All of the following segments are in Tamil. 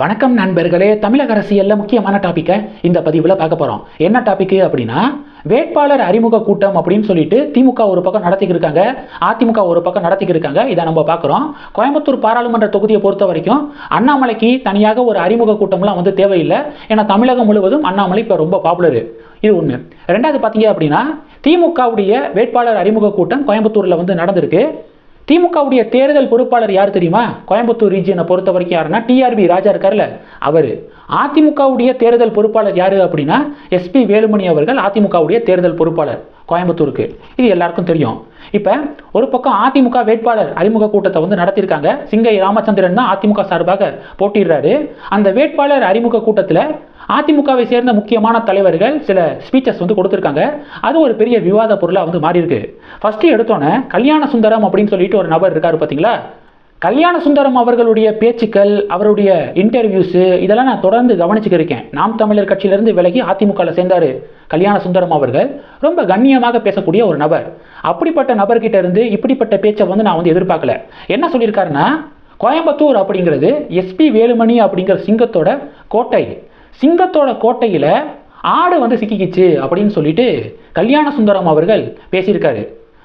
வணக்கம் நண்பர்களே தமிழக அரசியலில் முக்கியமான டாப்பிக்கை இந்த பதிவில் பார்க்க போகிறோம் என்ன டாபிக் அப்படின்னா வேட்பாளர் அறிமுக கூட்டம் அப்படின்னு சொல்லிட்டு திமுக ஒரு பக்கம் நடத்திக்கிருக்காங்க அதிமுக ஒரு பக்கம் நடத்திக்கிருக்காங்க இதை நம்ம பார்க்குறோம். கோயம்புத்தூர் பாராளுமன்ற தொகுதியை பொறுத்த வரைக்கும் அண்ணாமலைக்கு தனியாக ஒரு அறிமுக கூட்டம்லாம் வந்து தேவையில்லை. ஏன்னா தமிழகம் முழுவதும் அண்ணாமலை இப்போ ரொம்ப பாப்புலர் இது ஒன்று ரெண்டாவது பார்த்தீங்க அப்படின்னா திமுகவுடைய வேட்பாளர் அறிமுக கூட்டம் கோயம்புத்தூரில் வந்து நடந்திருக்கு. திமுகவுடைய தேர்தல் பொறுப்பாளர் யார் தெரியுமா? கோயம்புத்தூர் ரீஜியனை பொறுத்த வரைக்கும் யாருன்னா டிஆர்பி ராஜா இருக்கார்ல அவர். அதிமுகவுடைய தேர்தல் பொறுப்பாளர் யார் அப்படின்னா எஸ்பி வேலுமணி அவர்கள் அதிமுகவுடைய தேர்தல் பொறுப்பாளர் கோயம்புத்தூருக்கு. இது எல்லாருக்கும் தெரியும். இப்போ ஒரு பக்கம் அதிமுக வேட்பாளர் அறிமுக கூட்டத்தை வந்து நடத்தியிருக்காங்க. சிங்கை ராமச்சந்திரன் தான் அதிமுக சார்பாக போட்டிடுறாரு அந்த வேட்பாளர் அறிமுக கூட்டத்தில் அதிமுகவை சேர்ந்த முக்கியமான தலைவர்கள் சில ஸ்பீச்சஸ் வந்து கொடுத்துருக்காங்க. அது ஒரு பெரிய விவாத பொருளாக வந்து மாறி இருக்கு எடுத்தோன்னே கல்யாண சுந்தரம் அப்படின்னு சொல்லிட்டு ஒரு நபர் இருக்காரு பார்த்தீங்களா கல்யாண சுந்தரம் அவர்களுடைய பேச்சுக்கள் அவருடைய இன்டர்வியூஸு இதெல்லாம் நான் தொடர்ந்து கவனிச்சுக்கிருக்கேன் நாம் தமிழர் கட்சியிலிருந்து விலகி அதிமுகவில் சேர்ந்தார் கல்யாண சுந்தரம் அவர்கள். ரொம்ப கண்ணியமாக பேசக்கூடிய ஒரு நபர். அப்படிப்பட்ட நபர்கிட்ட இருந்து இப்படிப்பட்ட பேச்சை வந்து நான் வந்து எதிர்பார்க்கல. என்ன சொல்லியிருக்காருன்னா கோயம்புத்தூர் அப்படிங்கிறது எஸ்பி வேலுமணி அப்படிங்கிற சிங்கத்தோட கோட்டை. சிங்கத்தோட கோட்டையில் ஆடு வந்து சிக்கிக்கிச்சு அப்படின்னு சொல்லிட்டு கல்யாண சுந்தரம் அவர்கள் பேசியிருக்காரு.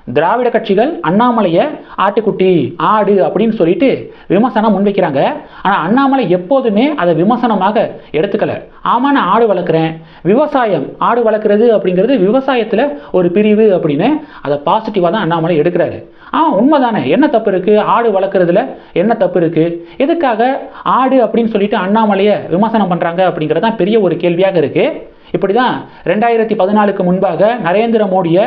திராவிட கட்சிகள் அண்ணாமலையை ஆட்டுக்குட்டி ஆடு அப்படின்னு சொல்லிட்டு விமர்சனம் முன்வைக்கிறாங்க. ஆனால் அண்ணாமலை எப்போதுமே அதை விமர்சனமாக எடுத்துக்கல. ஆமா நான் ஆடு வளர்க்குறேன். விவசாயம் ஆடு வளர்க்குறது அப்படிங்கிறது விவசாயத்தில் ஒரு பிரிவு அப்படின்னு அதை பாசிட்டிவாக தான் அண்ணாமலை எடுக்கிறாரு. ஆ உண்மைதானே. என்ன தப்பு இருக்குது ஆடு வளர்க்குறதுல என்ன தப்பு இருக்குது எதுக்காக ஆடு அப்படின்னு சொல்லிட்டு அண்ணாமலையை விமர்சனம் பண்ணுறாங்க அப்படிங்கிறது தான் பெரிய ஒரு கேள்வியாக இருக்குது இப்படி தான் ரெண்டாயிரத்தி பதினாலுக்கு முன்பாக நரேந்திர மோடியை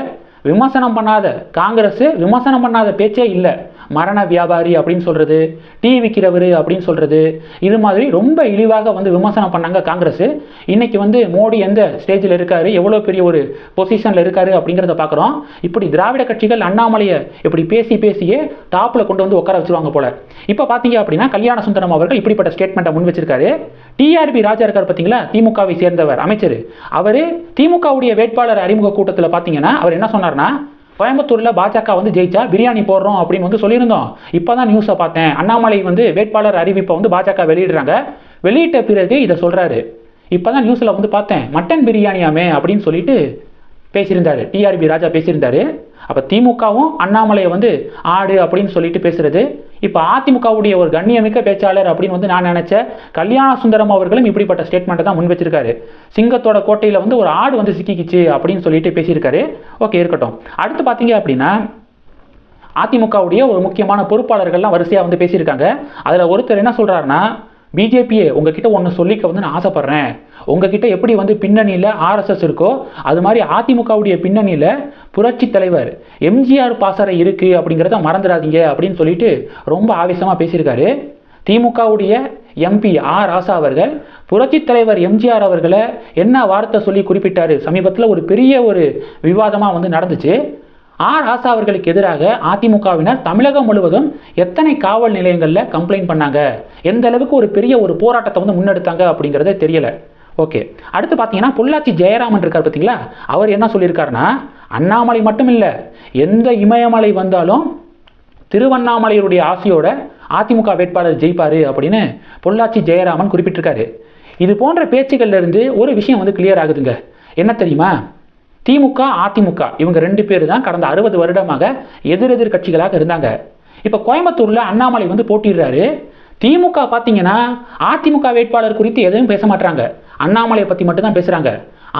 விமர்சனம் பண்ணாத. காங்கிரஸ் விமர்சனம் பண்ணாத பேச்சே இல்லை. மரண வியாபாரி அப்படின்னு சொல்கிறது டீ விற்கிறவர் அப்படின்னு சொல்கிறது இது மாதிரி ரொம்ப இழிவாக வந்து விமர்சனம் பண்ணாங்க காங்கிரஸ். இன்னைக்கு வந்து மோடி எந்த ஸ்டேஜில் இருக்காரு எவ்வளோ பெரிய ஒரு பொசிஷனில் இருக்காரு அப்படிங்கிறத பார்க்குறோம் இப்படி திராவிட கட்சிகள் அண்ணாமலையை இப்படி பேசி பேசியே டாப்பில் கொண்டு வந்து உட்கார வச்சுருவாங்க போல. இப்போ பார்த்தீங்க அப்படின்னா கல்யாண சுந்தரம் அவர்கள் இப்படிப்பட்ட ஸ்டேட்மெண்ட்டை முன் வச்சிருக்காரு. டிஆர்பி ராஜா இருக்கார் பார்த்தீங்களா திமுகவை சேர்ந்தவர் அமைச்சர். அவர் திமுகவுடைய வேட்பாளர் அறிமுக கூட்டத்தில் பார்த்தீங்கன்னா அவர் என்ன சொன்னார்னா கோயம்புத்தூரில் பாஜக வந்து ஜெயிச்சா பிரியாணி போடுறோம் அப்படின்னு வந்து சொல்லியிருந்தோம். இப்போ தான் நியூஸை பார்த்தேன். அண்ணாமலை வந்து வேட்பாளர் அறிவிப்பை வந்து பாஜக வெளியிடுறாங்க. வெளியிட்ட பிறகு இதை சொல்கிறாரு இப்போ தான் நியூஸில் வந்து பார்த்தேன். மட்டன் பிரியாணியாமே அப்படின்னு சொல்லிட்டு பேசியிருந்தாரு. டிஆர்பி ராஜா பேசியிருந்தாரு. அப்போ திமுகவும் அண்ணாமலையை வந்து ஆடு அப்படின்னு சொல்லிட்டு பேசுறது. இப்போ அதிமுகவுடைய ஒரு கண்ணியமிக்க பேச்சாளர் அப்படின்னு வந்து நான் நினைச்ச கல்யாண சுந்தரம் அவர்களும் இப்படிப்பட்ட ஸ்டேட்மெண்ட்டை தான் முன் வச்சிருக்காரு. சிங்கத்தோட கோட்டையில் வந்து ஒரு ஆடு வந்து சிக்கிக்கிச்சு அப்படின்னு சொல்லிட்டு பேசியிருக்காரு. ஓகே இருக்கட்டும். அடுத்து பார்த்தீங்க அப்படின்னா அதிமுகவுடைய ஒரு முக்கியமான பொறுப்பாளர்கள்லாம் வரிசையாக வந்து பேசியிருக்காங்க. அதில் ஒருத்தர் என்ன சொல்கிறாருன்னா பிஜேபியை உங்ககிட்ட ஒன்று சொல்லிக்க வந்து நான் ஆசைப்பட்றேன். உங்ககிட்ட எப்படி வந்து பின்னணியில் ஆர்எஸ்எஸ் இருக்கோ அது மாதிரி அதிமுகவுடைய பின்னணியில் புரட்சி தலைவர் எம்ஜிஆர் பாசறை இருக்குது அப்படிங்கிறத மறந்துடாதீங்க அப்படின்னு சொல்லிட்டு ரொம்ப ஆவேசமாக பேசியிருக்காரு. திமுகவுடைய எம்பி ஆர் ராசா அவர்கள் புரட்சி தலைவர் எம்ஜிஆர் அவர்களை என்ன வார்த்தை சொல்லி குறிப்பிட்டாரு? சமீபத்தில் ஒரு பெரிய ஒரு விவாதமாக வந்து நடந்துச்சு. ஆர் ராசா அவர்களுக்கு எதிராக அதிமுகவினர் தமிழகம் முழுவதும் எத்தனை காவல் நிலையங்களில் கம்ப்ளைண்ட் பண்ணாங்க? எந்த அளவுக்கு ஒரு பெரிய ஒரு போராட்டத்தை வந்து முன்னெடுத்தாங்க அப்படிங்கிறதே தெரியல. ஓகே அடுத்து பார்த்தீங்கன்னா பொள்ளாச்சி ஜெயராமன் இருக்கார் பார்த்தீங்களா அவர் என்ன சொல்லியிருக்காருன்னா அண்ணாமலை மட்டும் இல்லை எந்த இமயமலை வந்தாலும் திருவண்ணாமலையுடைய ஆசையோட அதிமுக வேட்பாளர் ஜெயிப்பார் அப்படின்னு பொள்ளாச்சி ஜெயராமன் குறிப்பிட்டிருக்காரு. இது போன்ற பேச்சுக்கள்லேருந்து ஒரு விஷயம் வந்து கிளியர் ஆகுதுங்க. என்ன தெரியுமா? திமுக அதிமுக இவங்க ரெண்டு பேர் தான் கடந்த அறுபது வருடமாக எதிரெதிர் கட்சிகளாக இருந்தாங்க. இப்போ கோயம்புத்தூரில் அண்ணாமலை வந்து போட்டிடுறாரு திமுக பார்த்தீங்கன்னா அதிமுக வேட்பாளர் குறித்து எதுவும் பேச மாட்டாங்க அண்ணாமலையை பற்றி மட்டும்தான் பேசுகிறாங்க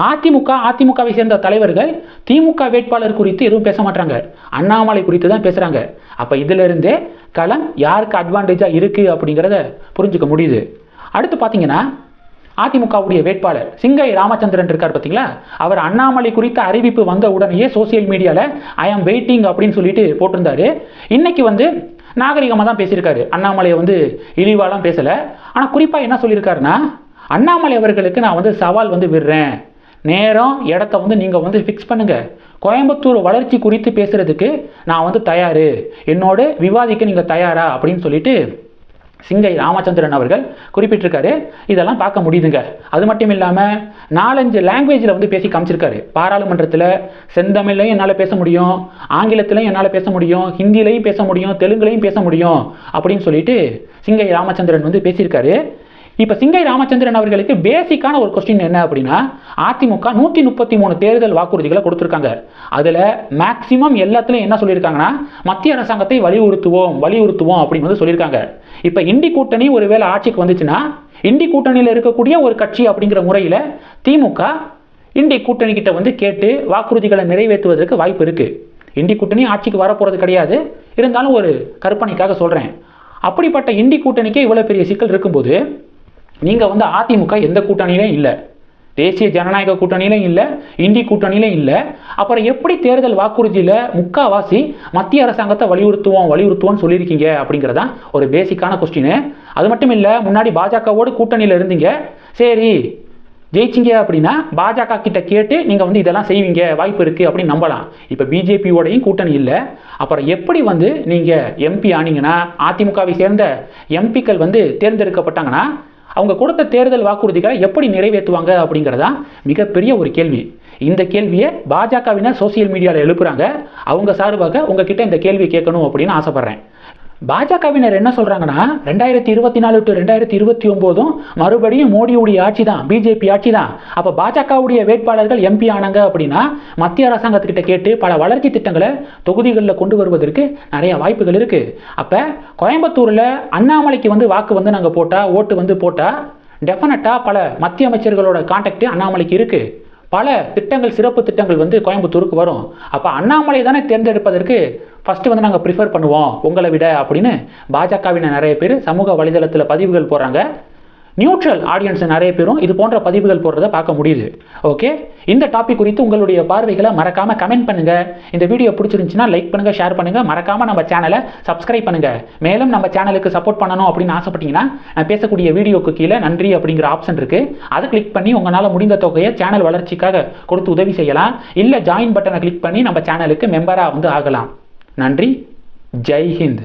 அதிமுக அதிமுகவை சேர்ந்த தலைவர்கள் திமுக வேட்பாளர் குறித்து எதுவும் பேச மாட்டாங்க அண்ணாமலை குறித்து தான் பேசுகிறாங்க அப்போ இதிலிருந்தே களம் யாருக்கு அட்வான்டேஜாக இருக்குது அப்படிங்கிறத புரிஞ்சுக்க முடியுது. அடுத்து பார்த்தீங்கன்னா அதிமுகவுடைய வேட்பாளர் சிங்கை ராமச்சந்திரன் இருக்கார் பார்த்தீங்களா அவர் அண்ணாமலை குறித்த அறிவிப்பு வந்த உடனேயே சோசியல் மீடியாவில் ஐ ஆம் வெயிட்டிங் அப்படின்னு சொல்லிட்டு போட்டிருந்தாரு. இன்னைக்கு வந்து நாகரிகமாக தான் பேசியிருக்காரு. அண்ணாமலையை வந்து இழிவாலாம் பேசலை. ஆனால் குறிப்பாக என்ன சொல்லியிருக்காருன்னா அண்ணாமலை அவர்களுக்கு நான் வந்து சவால் வந்து விடுறேன். நேரம் இடத்த வந்து நீங்கள் வந்து ஃபிக்ஸ் பண்ணுங்கள் கோயம்புத்தூர் வளர்ச்சி குறித்து பேசுகிறதுக்கு நான் வந்து தயார். என்னோடு விவாதிக்க நீங்கள் தயாரா? அப்படின்னு சொல்லிட்டு சிங்கை ராமச்சந்திரன் அவர்கள் குறிப்பிட்டிருக்காரு. இதெல்லாம் பார்க்க முடியுதுங்க. அது மட்டும் இல்லாமல் நாலஞ்சு லாங்குவேஜில் வந்து பேசி காமிச்சிருக்காரு. பாராளுமன்றத்தில் செந்தமிழ்லையும் என்னால் பேச முடியும் ஆங்கிலத்திலையும் என்னால் பேச முடியும் ஹிந்திலையும் பேச முடியும் தெலுங்குலையும் பேச முடியும் அப்படின்னு சொல்லிட்டு சிங்கை ராமச்சந்திரன் வந்து பேசியிருக்காரு. இப்போ சிங்கை ராமச்சந்திரன் அவர்களுக்கு பேசிக்கான ஒரு கொஸ்டின் என்ன அப்படின்னா அதிமுக நூற்றி முப்பத்தி மூணு தேர்தல் வாக்குறுதிகளை கொடுத்துருக்காங்க. அதில் மேக்சிமம் எல்லாத்துலையும் என்ன சொல்லியிருக்காங்கன்னா மத்திய அரசாங்கத்தை வலியுறுத்துவோம் வலியுறுத்துவோம் அப்படின்னு வந்து சொல்லியிருக்காங்க. இப்போ இண்டி கூட்டணி ஒருவேளை ஆட்சிக்கு வந்துச்சுன்னா இண்டி கூட்டணியில் இருக்கக்கூடிய ஒரு கட்சி அப்படிங்கிற முறையில் திமுக இண்டி கூட்டணி கிட்ட வந்து கேட்டு வாக்குறுதிகளை நிறைவேற்றுவதற்கு வாய்ப்பு இருக்குது இண்டி கூட்டணி ஆட்சிக்கு வரப்போகிறது கிடையாது. இருந்தாலும் ஒரு கற்பனைக்காக சொல்கிறேன் அப்படிப்பட்ட இண்டி கூட்டணிக்கே இவ்வளோ பெரிய சிக்கல் இருக்கும்போது நீங்கள் வந்து அதிமுக எந்த கூட்டணியிலும் இல்லை. தேசிய ஜனநாயக கூட்டணியிலும் இல்லை இந்தி கூட்டணியிலும் இல்லை. அப்புறம் எப்படி தேர்தல் வாக்குறுதியில் முக்காவாசி மத்திய அரசாங்கத்தை வலியுறுத்துவோம் வலியுறுத்துவோம்னு சொல்லியிருக்கீங்க அப்படிங்கிறதா ஒரு பேசிக்கான கொஸ்டின் அது மட்டும் இல்லை முன்னாடி பாஜகவோடு கூட்டணியில் இருந்தீங்க. சரி ஜெயிச்சிங்க அப்படின்னா பாஜக கிட்ட கேட்டு நீங்கள் வந்து இதெல்லாம் செய்வீங்க வாய்ப்பு இருக்குது அப்படின்னு நம்பலாம். இப்போ பிஜேபியோடையும் கூட்டணி இல்லை. அப்புறம் எப்படி வந்து நீங்கள் எம்பி ஆனீங்கன்னா அதிமுகவை சேர்ந்த எம்பிக்கள் வந்து தேர்ந்தெடுக்கப்பட்டாங்கன்னா அவங்க கொடுத்த தேர்தல் வாக்குறுதிகளை எப்படி நிறைவேற்றுவாங்க அப்படிங்கிறதா மிகப்பெரிய ஒரு கேள்வி. இந்த கேள்வியை பாஜகவினர் சோசியல் மீடியாவில் எழுப்புறாங்க. அவங்க சார்பாக உங்ககிட்ட இந்த கேள்வி கேட்கணும் அப்படின்னு ஆசைப்பட்றேன். பாஜகவினர் என்ன சொல்கிறாங்கன்னா ரெண்டாயிரத்தி இருபத்தி நாலு டு ரெண்டாயிரத்தி இருபத்தி ஒம்போதும் மறுபடியும் மோடியுடைய ஆட்சி தான் பிஜேபி ஆட்சி தான் அப்போ பாஜகவுடைய வேட்பாளர்கள் எம்பி ஆனாங்க அப்படின்னா மத்திய அரசாங்கத்துக்கிட்ட கேட்டு பல வளர்ச்சி திட்டங்களை தொகுதிகளில் கொண்டு வருவதற்கு நிறைய வாய்ப்புகள் இருக்குது அப்போ கோயம்புத்தூரில் அண்ணாமலைக்கு வந்து வாக்கு வந்து நாங்கள் போட்டால் ஓட்டு வந்து போட்டால் டெஃபினட்டாக பல மத்திய அமைச்சர்களோட கான்டாக்ட் அண்ணாமலைக்கு இருக்குது பல திட்டங்கள் சிறப்பு திட்டங்கள் வந்து கோயம்புத்தூருக்கு வரும். அப்போ அண்ணாமலை தானே தேர்ந்தெடுப்பதற்கு ஃபஸ்ட்டு வந்து நாங்கள் ப்ரிஃபர் பண்ணுவோம் உங்களை விட அப்படின்னு. பாஜகவினர் நிறைய பேர் சமூக வலைதளத்தில் பதிவுகள் போடுறாங்க. நியூட்ரல் ஆடியன்ஸ் நிறைய பேரும் இது போன்ற பதிவுகள் போடுறத பார்க்க முடியுது. ஓகே இந்த டாபிக் குறித்து உங்களுடைய பார்வைகளை மறக்காமல் கமெண்ட் பண்ணுங்கள் இந்த வீடியோ பிடிச்சிருந்துச்சுன்னா லைக் பண்ணுங்கள் ஷேர் பண்ணுங்கள் மறக்காமல் நம்ம சேனலை சப்ஸ்கிரைப் பண்ணுங்க. மேலும் நம்ம சேனலுக்கு சப்போர்ட் பண்ணணும் அப்படின்னு ஆசைப்பட்டீங்கன்னா நான் பேசக்கூடிய வீடியோக்கு கீழே நன்றி அப்படிங்கிற ஆப்ஷன் இருக்குது அதை கிளிக் பண்ணி உங்களால் முடிந்த தொகையை சேனல் வளர்ச்சிக்காக கொடுத்து உதவி செய்யலாம். இல்லை ஜாயின் பட்டனை கிளிக் பண்ணி நம்ம சேனலுக்கு மெம்பராக வந்து ஆகலாம். நன்றி. ஜெய்ஹிந்த்